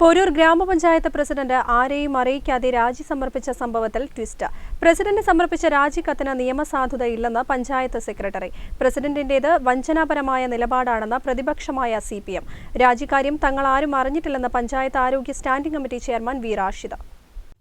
Poroor ഗ്രാമപഞ്ചായത്ത് president ആരെയും അറിയിക്കാതെ രാജി സമർപ്പിച്ച സംഭവത്തിൽ ട്വിസ്റ്റ്. പ്രസിഡന്റ് സമർപ്പിച്ച രാജിക്കത്തിന് നിയമസാധുതയില്ലെന്ന് പഞ്ചായത്ത് സെക്രട്ടറി. പ്രസിഡന്റിന്റേത് വഞ്ചനാപരമായ നിലപാടാണെന്ന് പ്രതിപക്ഷമായ സി രാജിക്കാര്യം തങ്ങൾ ആരും അറിഞ്ഞിട്ടില്ലെന്ന് പഞ്ചായത്ത് ആരോഗ്യ standing committee chairman V.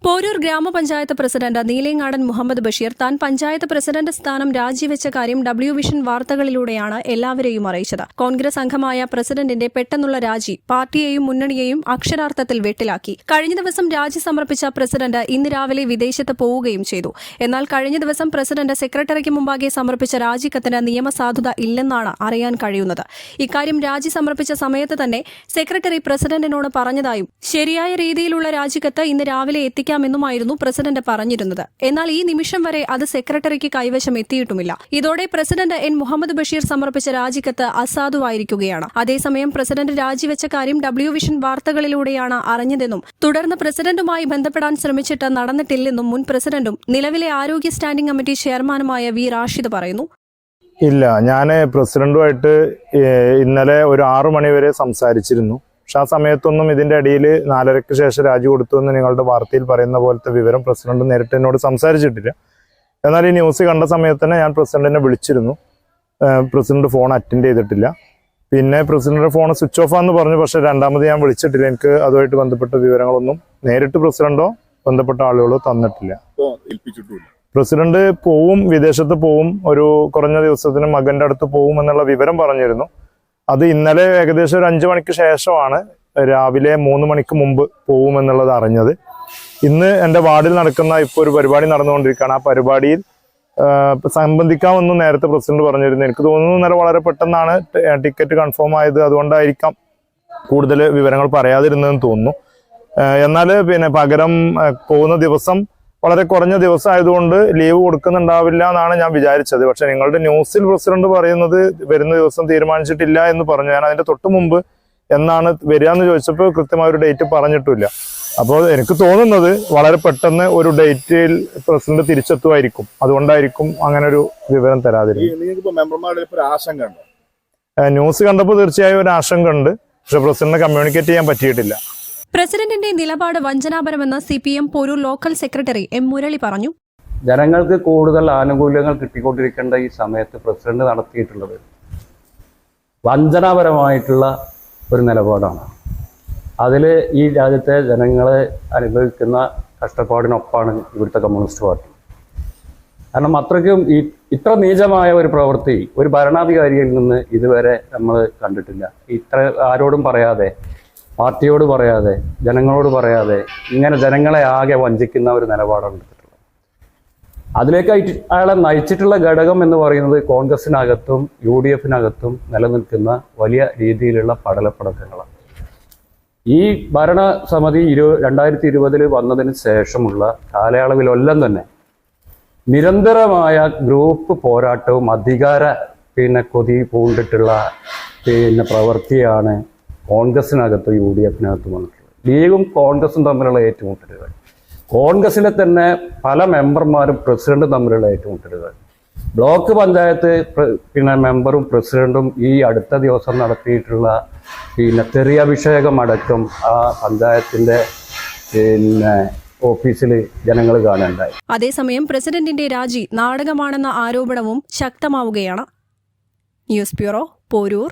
Poroor ഗ്രാമപഞ്ചായത്ത് പ്രസിഡന്റ് നീലേങ്ങാടൻ മുഹമ്മദ് ബഷീർ താൻ പഞ്ചായത്ത് പ്രസിഡന്റ് സ്ഥാനം രാജിവെച്ച കാര്യം ഡബ്ല്യു വിഷൻ വാർത്തകളിലൂടെയാണ് എല്ലാവരെയും അറിയിച്ചത്. കോൺഗ്രസ് അംഗമായ പ്രസിഡന്റിന്റെ പെട്ടെന്നുള്ള രാജി പാർട്ടിയെയും മുന്നണിയെയും അക്ഷരാർത്ഥത്തിൽ വെട്ടിലാക്കി. കഴിഞ്ഞ ദിവസം രാജി സമർപ്പിച്ച പ്രസിഡന്റ് ഇന്ന് രാവിലെ വിദേശത്ത് പോവുകയും ചെയ്തു. എന്നാൽ കഴിഞ്ഞ ദിവസം പ്രസിഡന്റ് സെക്രട്ടറിക്ക് മുമ്പാകെ സമർപ്പിച്ച രാജിക്കത്തിന് നിയമസാധുത ഇല്ലെന്നാണ് അറിയാൻ കഴിയുന്നത്. ഇക്കാര്യം രാജി സമർപ്പിച്ച സമയത്ത് തന്നെ സെക്രട്ടറി പ്രസിഡന്റിനോട് പറഞ്ഞതായും ശരിയായ രീതിയിലുള്ള രാജിക്കത്ത് ഇന്ന് രാവിലെ എത്തിക്കാമെന്നുമായിരുന്നു പ്രസിഡന്റ് പറഞ്ഞിരുന്നത്. എന്നാൽ ഈ നിമിഷം വരെ അത് സെക്രട്ടറിക്ക് കൈവശം എത്തിയിട്ടുമില്ല. ഇതോടെ പ്രസിഡന്റ് എൻ. മുഹമ്മദ് ബഷീർ സമർപ്പിച്ച രാജിക്കത്ത് അസാധുവായിരിക്കുകയാണ്. അതേസമയം പ്രസിഡന്റ് രാജിവെച്ച കാര്യം ഡബ്ല്യു വിഷൻ വാർത്തകളിലൂടെയാണ് അറിഞ്ഞതെന്നും തുടർന്ന് പ്രസിഡന്റുമായി ബന്ധപ്പെടാൻ ശ്രമിച്ചിട്ട് നടന്നിട്ടില്ലെന്നും മുൻ പ്രസിഡന്റും നിലവിലെ ആരോഗ്യ സ്റ്റാൻഡിംഗ് കമ്മിറ്റി ചെയർമാനുമായ വി. റാഷിദ് പറയുന്നു. ഇല്ല ഞാൻ പ്രസിഡന്റുമായിട്ട് ഇന്നലെ ഒരു ആറു മണിവരെ സംസാരിച്ചിരുന്നു. പക്ഷെ ആ സമയത്തൊന്നും ഇതിന്റെ അടിയിൽ നാലരയ്ക്ക് ശേഷം രാജി കൊടുത്തു എന്ന് നിങ്ങളുടെ വാർത്തയിൽ പറയുന്ന പോലത്തെ വിവരം പ്രസിഡന്റ് നേരിട്ട് എന്നോട് സംസാരിച്ചിട്ടില്ല. എന്നാൽ ഈ ന്യൂസ് കണ്ട സമയത്ത് തന്നെ ഞാൻ പ്രസിഡന്റിനെ വിളിച്ചിരുന്നു. പ്രസിഡന്റ് ഫോൺ അറ്റൻഡ് ചെയ്തിട്ടില്ല. പിന്നെ പ്രസിഡന്റിന്റെ ഫോൺ സ്വിച്ച് ഓഫ് ആണെന്ന് പറഞ്ഞു പക്ഷേ രണ്ടാമത് ഞാൻ വിളിച്ചിട്ടില്ല. എനിക്ക് അതുമായിട്ട് ബന്ധപ്പെട്ട വിവരങ്ങളൊന്നും നേരിട്ട് പ്രസിഡന്റോ ബന്ധപ്പെട്ട ആളുകളോ തന്നിട്ടില്ല. പ്രസിഡന്റ് പോവും വിദേശത്ത് പോവും ഒരു കുറഞ്ഞ ദിവസത്തിന് മകന്റെ അടുത്ത് പോവും എന്നുള്ള വിവരം പറഞ്ഞിരുന്നു. അത് ഇന്നലെ ഏകദേശം ഒരു അഞ്ചു മണിക്ക് ശേഷമാണ് രാവിലെ മൂന്ന് മണിക്ക് മുമ്പ് പോകുമെന്നുള്ളത് അറിഞ്ഞത്. ഇന്ന് എന്റെ വാർഡിൽ നടക്കുന്ന ഇപ്പോൾ ഒരു പരിപാടി നടന്നുകൊണ്ടിരിക്കുകയാണ്. ആ പരിപാടിയിൽ സംബന്ധിക്കാമെന്ന് നേരത്തെ പ്രസിഡന്റ് പറഞ്ഞിരുന്നു. എനിക്ക് തോന്നുന്നു ഇന്നലെ വളരെ പെട്ടെന്നാണ് ടിക്കറ്റ് കൺഫേം ആയത്. അതുകൊണ്ടായിരിക്കാം കൂടുതൽ വിവരങ്ങൾ പറയാതിരുന്നതെന്ന് തോന്നുന്നു. എന്നാൽ പിന്നെ പകരം പോകുന്ന ദിവസം വളരെ കുറഞ്ഞ ദിവസം ആയതുകൊണ്ട് ലീവ് കൊടുക്കുന്നുണ്ടാവില്ല എന്നാണ് ഞാൻ വിചാരിച്ചത്. പക്ഷെ നിങ്ങളുടെ ന്യൂസിൽ പ്രസിഡന്റ് പറയുന്നത് വരുന്ന ദിവസം തീരുമാനിച്ചിട്ടില്ല എന്ന് പറഞ്ഞു. ഞാൻ അതിന്റെ തൊട്ട് മുമ്പ് എന്നാണ് വരിക എന്ന് ചോദിച്ചപ്പോൾ കൃത്യമായ ഒരു ഡേറ്റ് പറഞ്ഞിട്ടില്ല. അപ്പോൾ എനിക്ക് തോന്നുന്നത് വളരെ പെട്ടെന്ന് ഒരു ഡേറ്റിൽ പ്രസിഡന്റ് തിരിച്ചെത്തുമായിരിക്കും. അതുകൊണ്ടായിരിക്കും അങ്ങനെ ഒരു വിവരം തരാതിരുന്നത്. ന്യൂസ് കണ്ടപ്പോൾ തീർച്ചയായും ഒരു ആശങ്ക ഉണ്ട്. പക്ഷെ പ്രസിഡന്റിനെ കമ്മ്യൂണിക്കേറ്റ് ചെയ്യാൻ പറ്റിയിട്ടില്ല. പ്രസിഡന്റിന്റെ നിലപാട് വഞ്ചനാപരമെന്ന് C P M Poroor local secretary M Murali പറഞ്ഞു. ജനങ്ങൾക്ക് കൂടുതൽ ആനുകൂല്യങ്ങൾ കിട്ടിക്കൊണ്ടിരിക്കേണ്ട ഈ സമയത്ത് പ്രസിഡന്റ് നടത്തിയിട്ടുള്ളത് വഞ്ചനാപരമായിട്ടുള്ള ഒരു നിലപാടാണ്. അതിൽ ഈ രാജ്യത്തെ ജനങ്ങളെ അനുഭവിക്കുന്ന കഷ്ടപ്പാടിനൊപ്പമാണ് ഇവിടുത്തെ കമ്മ്യൂണിസ്റ്റ് പാർട്ടി. കാരണം അത്രയ്ക്കും ഈ ഇത്ര നീചമായ ഒരു പ്രവൃത്തി ഒരു ഭരണാധികാരിയിൽ നിന്ന് ഇതുവരെ നമ്മൾ കണ്ടിട്ടില്ല. ഇത്ര ആരോടും പറയാതെ പാർട്ടിയോട് പറയാതെ ജനങ്ങളോട് പറയാതെ ഇങ്ങനെ ജനങ്ങളെ ആകെ വഞ്ചിക്കുന്ന ഒരു നിലപാടാണ് എടുത്തിട്ടുള്ളത്. അതിലേക്ക് അയാളെ നയിച്ചിട്ടുള്ള ഘടകം എന്ന് പറയുന്നത് കോൺഗ്രസിനകത്തും യു ഡി എഫിനകത്തും നിലനിൽക്കുന്ന വലിയ രീതിയിലുള്ള പടലപ്പടക്കങ്ങളാണ്. ഈ ഭരണസമിതി ഇരു രണ്ടായിരത്തി ഇരുപതിൽ വന്നതിന് ശേഷമുള്ള കാലയളവിലൊല്ലം തന്നെ നിരന്തരമായ ഗ്രൂപ്പ് പോരാട്ടവും അധികാര പിന്നെ കൊതി പൂണ്ടിട്ടുള്ള പിന്നെ പ്രവൃത്തിയാണ് കോൺഗ്രസിനകത്തും യു ഡി എഫിനകത്തും വന്നിട്ടുള്ളത്. ലീഗും കോൺഗ്രസും തമ്മിലുള്ള ഏറ്റുമുട്ടലുകൾ. കോൺഗ്രസിലെ തന്നെ പല മെമ്പർമാരും പ്രസിഡന്റും തമ്മിലുള്ള ഏറ്റുമുട്ടലുകൾ. ബ്ലോക്ക് പഞ്ചായത്ത് പിന്നെ മെമ്പറും പ്രസിഡന്റും ഈ അടുത്ത ദിവസം നടത്തിയിട്ടുള്ള പിന്നെ തെറിയഭിഷേകം അടക്കം ആ പഞ്ചായത്തിന്റെ പിന്നെ ഓഫീസിൽ ജനങ്ങൾ കാണുണ്ടായി അതേസമയം പ്രസിഡന്റിന്റെ രാജി നാടകമാണെന്ന ആരോപണവും ശക്തമാവുകയാണ്. News bureau Poroor.